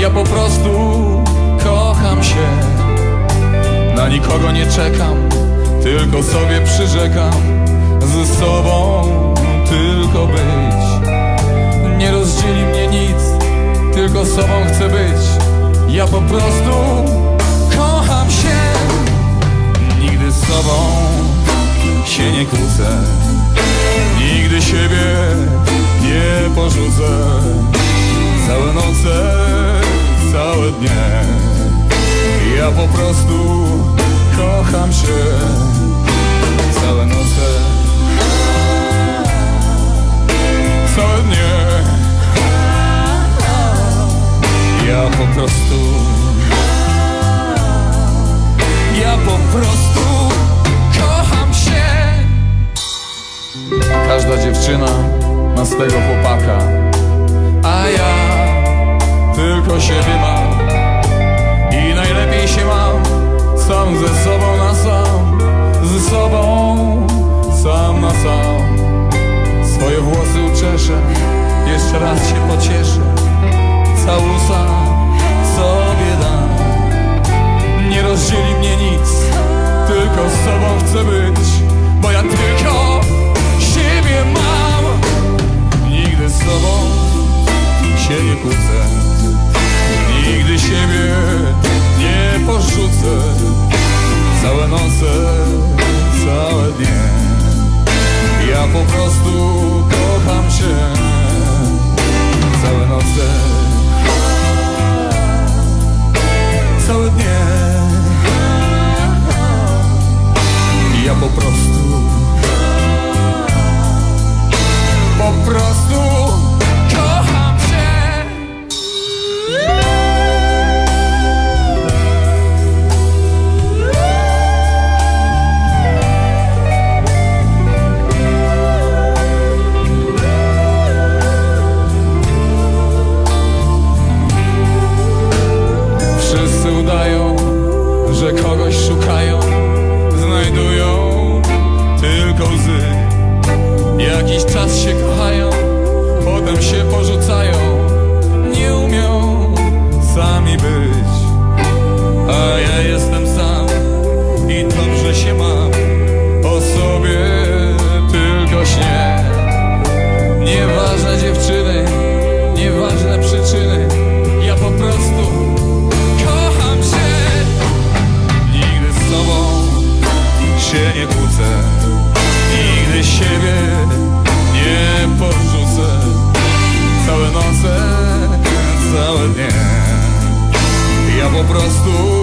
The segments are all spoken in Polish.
Ja po prostu kocham się. Na nikogo nie czekam, tylko sobie przyrzekam. Ze sobą tylko być. Nie rozdzieli mnie nic, tylko sobą chcę być. Ja po prostu kocham się. Nigdy z sobą się nie kłócę. Nigdy siebie nie porzucę Ja po prostu kocham się Całe noce. Całe dnie Ja po prostu Ja po prostu kocham się. Każda dziewczyna ma swego chłopaka A ja tylko siebie mam sam Swoje włosy uczeszę Jeszcze raz się pocieszę. Całusa sobie porzucają Nie umią sami być. A ja jestem sam i dobrze się mam. O sobie tylko śnię. Nieważne dziewczyny, nieważne przyczyny. Ja po prostu kocham się. Nigdy z sobą się nie kłócę. Nigdy siebie nie porzucę Ja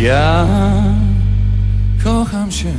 Ja Kocham się